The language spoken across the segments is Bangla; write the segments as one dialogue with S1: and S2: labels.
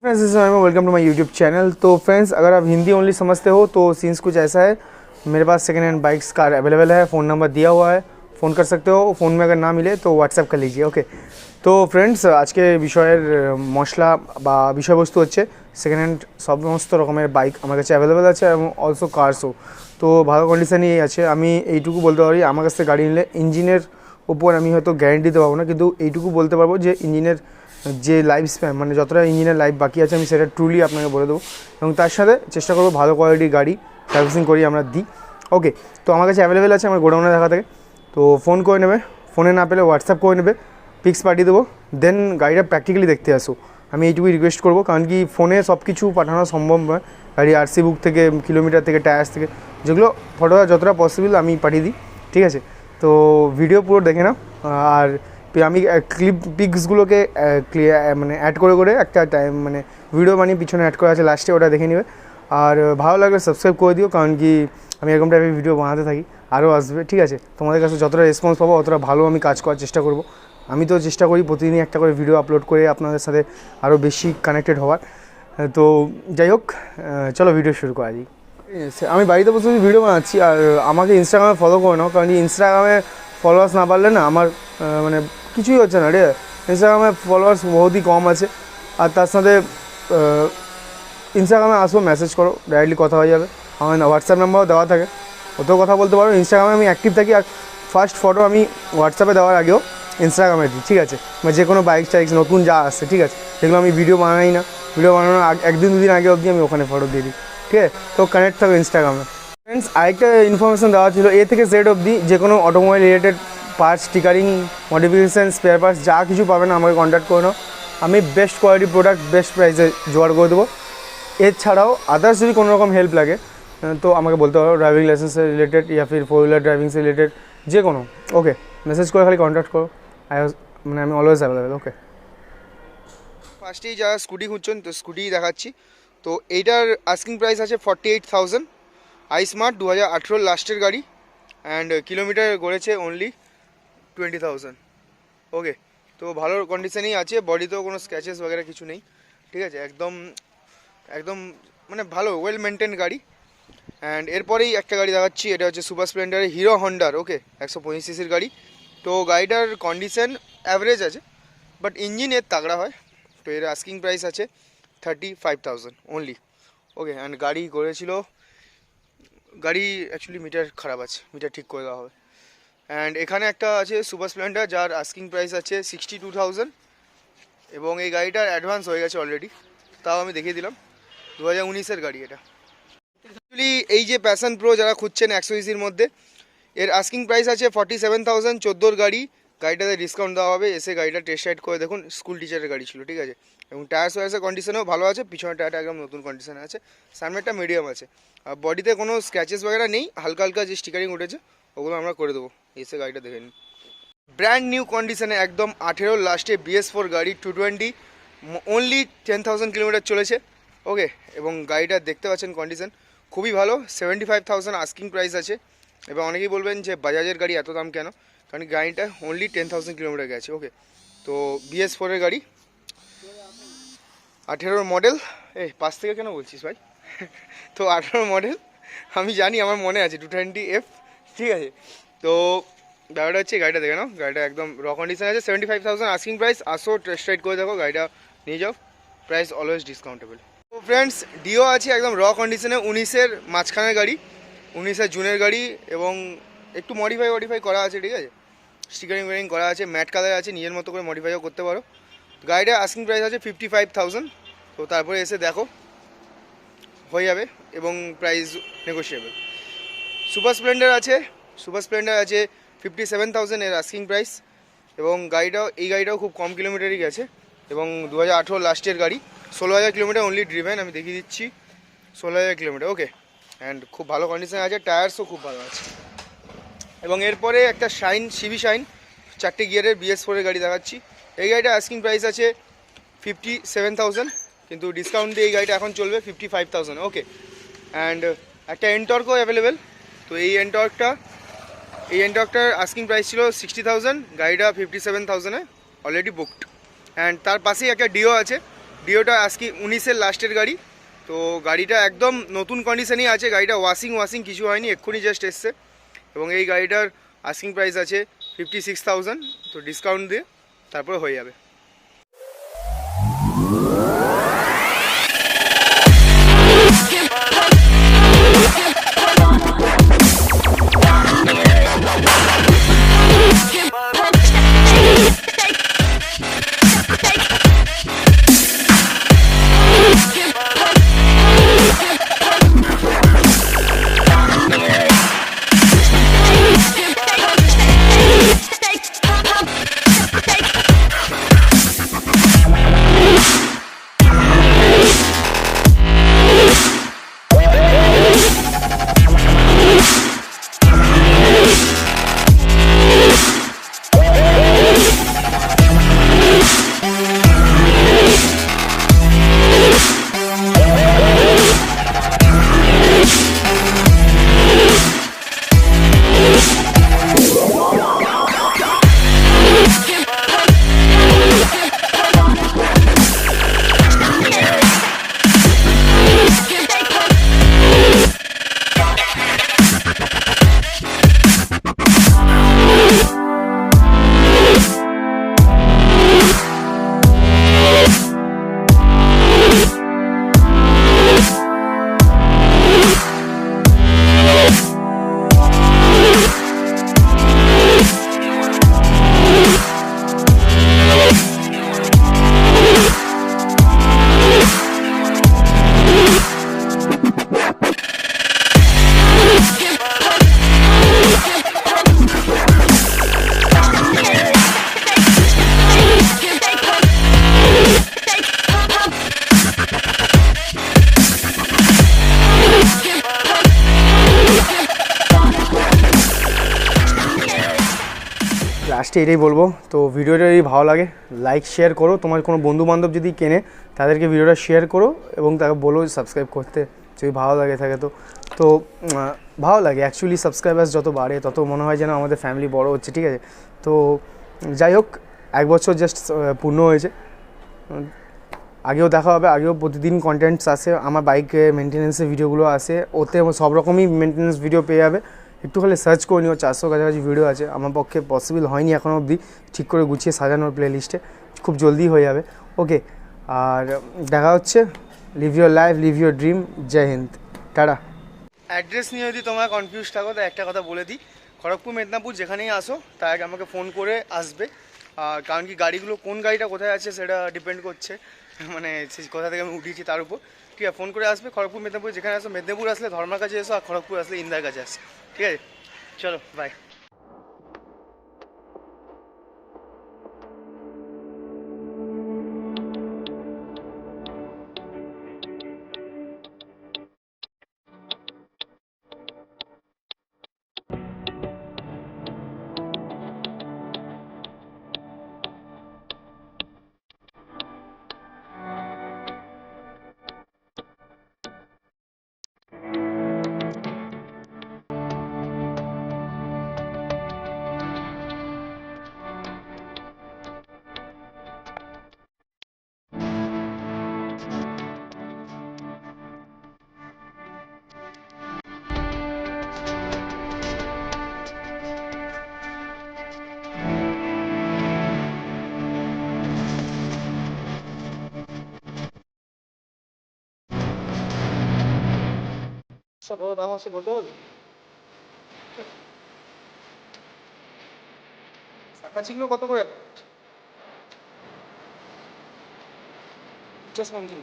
S1: friends welcome to my YouTube channel तो फ्रेंड्स अगर आप हिंदी ओनली समझते हो तो सीन्स कुछ ऐसा है मेरे पास second hand bikes car available है फ़ोन नंबर दिया हुआ है फ़ोन कर सकते हो फ़ोन में अगर ना मिले তো হোয়াটসঅ্যাপ করে লিজিয়ে ওকে তো ফ্রেন্ডস আজকে বিষয়ের আহ, মশলা বা বিষয়বস্তু হচ্ছে সেকেন্ড হ্যান্ড সমস্ত রকমের বাইক আমার কাছে অ্যাভেলেবেল আছে এবং অলসো কার্সও তো ভালো কন্ডিশনেই আছে আমি এইটুকু বলতে পারি আমার কাছ থেকে গাড়ি নিলে ইঞ্জিনের ওপর আমি হয়তো গ্যারেন্টি দিতে পারবো না কিন্তু এইটুকু বলতে পারবো যে ইঞ্জিনের যে লাইফ স্প্যান মানে যতটা ইঞ্জিনের লাইফ বাকি আছে, আমি সেটা ট্রুলি আপনাকে বলে দেবো। এবং তার সাথে চেষ্টা করব ভালো কোয়ালিটির গাড়ি সার্ভিসিং করি আমরা দিই। ওকে তো আমার কাছে অ্যাভেলেবেল আছে আমার গোডাউনে দেখা থাকে। তো ফোন করে নেবে ফোনে না পেলে হোয়াটসঅ্যাপ করে নেবে পিক্স পাঠিয়ে দেবো। দেন গাড়িটা প্র্যাকটিক্যালি দেখতে আসো। আমি এইটুকুই রিকোয়েস্ট করব, কারণ কি ফোনে সব কিছু পাঠানো সম্ভব নয়। গাড়ি আরসি বুক থেকে কিলোমিটার থেকে টায়ার্স থেকে, যেগুলো ফটোটা যতটা পসিবল আমি পাঠিয়ে দিই। ঠিক আছে? তো ভিডিও পুরো দেখে নাও। আর আমি ক্লিপ পিক্সগুলোকে ক্লিয়ার মানে অ্যাড করে করে একটা টাইম মানে ভিডিও বানিয়ে পিছনে অ্যাড করা আছে লাস্টে ওটা দেখে নেবে। আর ভালো লাগলে সাবস্ক্রাইব করে দিও, কারণ কি আমি এরকম টাইপের ভিডিও বানাতে থাকি, আরও আসবে, ঠিক আছে? তোমাদের কাছে যতটা রেসপন্স পাবো, অতটা ভালো আমি কাজ করার চেষ্টা করব। আমি তো চেষ্টা করি প্রতিদিনই একটা করে ভিডিও আপলোড করে আপনাদের সাথে আরও বেশি কানেক্টেড হওয়ার। তো যাই হোক চলো ভিডিও শুরু করা দিই আমি বাড়িতে বসে ভিডিও বানাচ্ছি, আর আমাকে ইনস্টাগ্রামে ফলো করে নাও, কারণ ইনস্টাগ্রামে ফলোয়ার্স না পারলে না আমার মানে কিছুই হচ্ছে না রে ইনস্টাগ্রামে ফলোয়ার্স বহুতই কম আছে। আর তার সাথে ইনস্টাগ্রামে আসো মেসেজ করো ডাইরেক্টলি কথা হয়ে যাবে। আমার হোয়াটসঅ্যাপ নাম্বারও দেওয়া থাকে। ওতেও কথা বলতে পারো। ইনস্টাগ্রামে আমি অ্যাক্টিভ থাকি। আর ফার্স্ট ফটো আমি হোয়াটসঅ্যাপে দেওয়ার আগেও ইনস্টাগ্রামে দিই, ঠিক আছে? মানে যে কোনো বাইক টাইক নতুন যা আসছে, ঠিক আছে? সেগুলো আমি ভিডিও বানাই না। ভিডিও বানানোর একদিন, দুদিন আগে অবধি আমি ওখানে ফটো দিয়ে দিই, ঠিক আছে? তো কানেক্ট থাকো ইনস্টাগ্রামে ফ্রেন্ডস আরেকটা ইনফরমেশন দেওয়া ছিল এ থেকে জেড অবধি যে কোনো automobile related parts stickering modification spare parts যা কিছু পাবেন আমাকে কন্ট্যাক্ট করে নাও। আমি বেস্ট কোয়ালিটি প্রোডাক্ট বেস্ট প্রাইসে জোগাড় করে দেবো। এছাড়াও আদার্স যদি কোনো রকম হেল্প লাগে তো আমাকে বলতে পারো ড্রাইভিং লাইসেন্সের রিলেটেড ইয়া ফির ফোর হুইলার ড্রাইভিং সে রিলেটেড যে কোনো। ওকে মেসেজ করে খালি কন্ট্যাক্ট করো। আই মানে আমি অলওয়েজ অ্যাভেলেবেল ওকে ফার্স্টেই যারা স্কুটি খুঁজছেন, তো স্কুটি দেখাচ্ছি। তো এইটার আস্কিং প্রাইস আছে forty eight thousand I smart দু হাজার আঠেরোর লাস্টের গাড়ি অ্যান্ড কিলোমিটার গড়েছে অনলি টোয়েন্টি থাউজেন্ড ওকে তো ভালো কন্ডিশনেই আছে বডিতেও কোনো স্ক্র্যাচেস वगैरह কিছু নেই ঠিক আছে একদম একদম মানে ভালো ওয়েল মেনটেন গাড়ি অ্যান্ড এরপরেই একটা গাড়ি দেখাচ্ছি এটা হচ্ছে সুপার স্প্লেন্ডারের হিরো হন্ডার ওকে একশো পঁচিশ সিসির গাড়ি তো গাড়িটার কন্ডিশন অ্যাভারেজ আছে বাট ইঞ্জিন এর তাগড়া হয় তো এর আস্কিং প্রাইস আছে thirty five thousand only okay and গাড়ি করেছিল গাড়ি অ্যাকচুয়ালি মিটার খারাপ আছে মিটার ঠিক করে দেওয়া হবে অ্যান্ড এখানে একটা আছে সুপার স্প্লেন্ডার যার আস্কিং প্রাইস আছে সিক্সটি টু থাউজেন্ড এবং এই গাড়িটার অ্যাডভান্স হয়ে গেছে অলরেডি তাও আমি দেখিয়ে দিলাম। দু হাজার উনিশের গাড়ি এটা। অ্যাকচুয়ালি এই যে প্যাশন প্রো যারা খুঁজছেন একশো ইসির মধ্যে, এর আস্কিং প্রাইস আছে ফর্টি সেভেন থাউজেন্ড চোদ্দোর গাড়ি। গাড়িটাতে ডিসকাউন্ট দেওয়া হবে। এসে গাড়িটা টেস্ট রাইড করে দেখুন। স্কুল টিচারের গাড়ি ছিল, ঠিক আছে? এবং টায়ার্স ওয়ার্সের কন্ডিশনেও ভালো আছে। পিছনের টায়ারটা একদম নতুন কন্ডিশনে আছে। সামনেরটা মিডিয়াম আছে। আর বডিতে কোনো স্ক্র্যাচেস বাগেরা নেই। হালকা হালকা যে স্টিকারিং উঠেছে ওগুলো আমরা করে দেবো। এসে গাড়িটা দেখে নিন। ব্র্যান্ড নিউ কন্ডিশনে একদম আঠেরো লাস্টে বিএস ফোর গাড়ি two twenty only ten thousand kilometre চলেছে। ওকে এবং গাড়িটা দেখতে পাচ্ছেন কন্ডিশন খুবই ভালো seventy five thousand asking price আছে। এবং অনেকেই বলবেন যে বাজাজের গাড়ি এত দাম কেন? কারণ গাড়িটা অনলি টেন থাউজেন্ড কিলোমিটার গেছে। ওকে তো বিএস ফোরের গাড়ি। আঠেরোর মডেল এই পাশ থেকে কেন বলছিস ভাই? তো আঠেরোর মডেল আমি জানি, আমার মনে আছে টু টোয়েন্টি এফ ঠিক আছে। তো ব্যাপারটা হচ্ছে গাড়িটা দেখে নাও। গাড়িটা একদম র কন্ডিশন আছে seventy five thousand asking price আসো টেস্ট রাইড করে দেখো, গাড়িটা নিয়ে যাও। প্রাইস অলওয়েজ ডিসকাউন্টেবল তো ফ্রেন্ডস ডিও আছে একদম র কন্ডিশনে উনিশের মাঝখানের গাড়ি, উনিশের জুনের গাড়ি এবং একটু মডিফাই মডিফাই করা আছে, ঠিক আছে? স্টিকারিং ওয়ারিং করা আছে ম্যাট কালার আছে, নিজের মতো করে মডিফাইও করতে পারো। গাড়িটা আস্কিং প্রাইস আছে ফিফটি ফাইভ থাউজেন্ড তো তারপরে এসে দেখো, হয়ে যাবে এবং প্রাইস নেগোসিয়েবল সুপার স্প্লেন্ডার আছে, সুপার স্প্লেন্ডার আছে ফিফটি সেভেন থাউজেন্ড এর আস্কিং প্রাইস এবং গাড়িটাও, এই গাড়িটাও খুব কম কিলোমিটারই গেছে এবং দু হাজার আঠেরো লাস্টের গাড়ি। ষোলো হাজার কিলোমিটার অনলি ড্রিভেন আমি দেখিয়ে দিচ্ছি। ষোলো হাজার কিলোমিটার ওকে অ্যান্ড খুব ভালো কন্ডিশনে আছে টায়ার্সও খুব ভালো আছে। এবং এরপরে একটা শাইন সিবি শাইন চারটে গিয়ারের বিএস ফোরের গাড়ি দেখাচ্ছি। এই গাড়িটা আস্কিং প্রাইস আছে ফিফটি সেভেন থাউজেন্ড কিন্তু ডিসকাউন্ট দিয়ে এই গাড়িটা এখন চলবে fifty five thousand okay and একটা এনটর্কও অ্যাভেলেবেল তো এই এনটর্কটা এই এনটর্কটার আস্কিং প্রাইস ছিল সিক্সটি থাউজেন্ড গাড়িটা ফিফটি সেভেন থাউজেন্ডে অলরেডি বুকড অ্যান্ড তার পাশেই একটা ডিও আছে। ডিওটা আজকে উনিশের লাস্টের গাড়ি। তো গাড়িটা একদম নতুন কন্ডিশনেই আছে। গাড়িটা ওয়াশিং ওয়াশিং কিছু হয়নি, এক্ষুনি জাস্ট এসছে। এবং এই গাড়িটার আস্কিং প্রাইস আছে ফিফটি সিক্স থাউজেন্ড তো ডিসকাউন্ট দিয়ে তারপরে হয়ে যাবে। লাস্টে এটাই বলব। তো ভিডিওটা যদি ভালো লাগে লাইক শেয়ার করো। তোমার কোনো বন্ধু বান্ধব যদি কেনে, তাদেরকে ভিডিওটা শেয়ার করো এবং তাকে বলো সাবস্ক্রাইব করতে, যদি ভালো লাগে থাকে তো। তো ভালো লাগে। অ্যাকচুয়ালি সাবস্ক্রাইবার্স যত বাড়ে, তত মনে হয় যেন আমাদের ফ্যামিলি বড় হচ্ছে, ঠিক আছে? তো, যাই হোক, এক বছর জাস্ট পূর্ণ হয়েছে। আগেও দেখা হবে, আগেও প্রতিদিন কন্টেন্টস আসে। আমার বাইকে মেনটেন্যান্সের ভিডিওগুলো আসে। ওতে সব রকমই মেনটেন্যান্স ভিডিও পেয়ে যাবে। একটু খালি সার্চ করে নিও চারশো কাছাকাছি ভিডিও আছে। আমার পক্ষে পসিবল হয়নি এখনও অবধি। ঠিক করে গুছিয়ে সাজানোর প্লে লিস্টে খুব জলদি হয়ে যাবে। ওকে আর দেখা হচ্ছে। Live your life live your dream Jai Hind. Ta-ta. Address নিয়ে যদি তোমরা কনফিউজ থাকো তো একটা কথা বলে দিই। খড়গপুর, মেদিনীপুর যেখানেই আসো, তার আগে আমাকে ফোন করে আসবে। আর কারণ কি, গাড়িগুলো কোন গাড়িটা কোথায় আছে সেটা ডিপেন্ড করছে। মানে কোথা থেকে আমি উঠিয়েছি তার উপর। ঠিক আছে ফোন করে আসবে খড়গপুর, মেদিনীপুর। যেখানে আসো মেদিনীপুর আসলে, ধর্মার কাছে এসো আর খড়গপুর আসলে ইন্দার কাছে আসো। ঠিক আছে? চলো বাই দাম আছে বলতে হবে? শাখা কত করে? সামথিং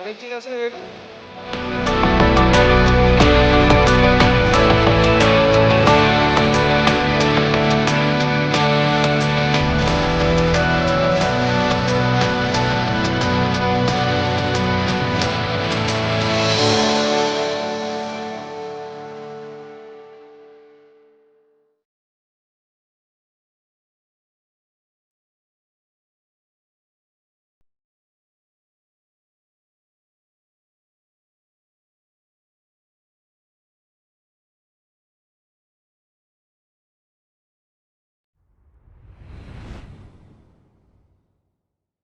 S1: অনেক ঠিক আছে।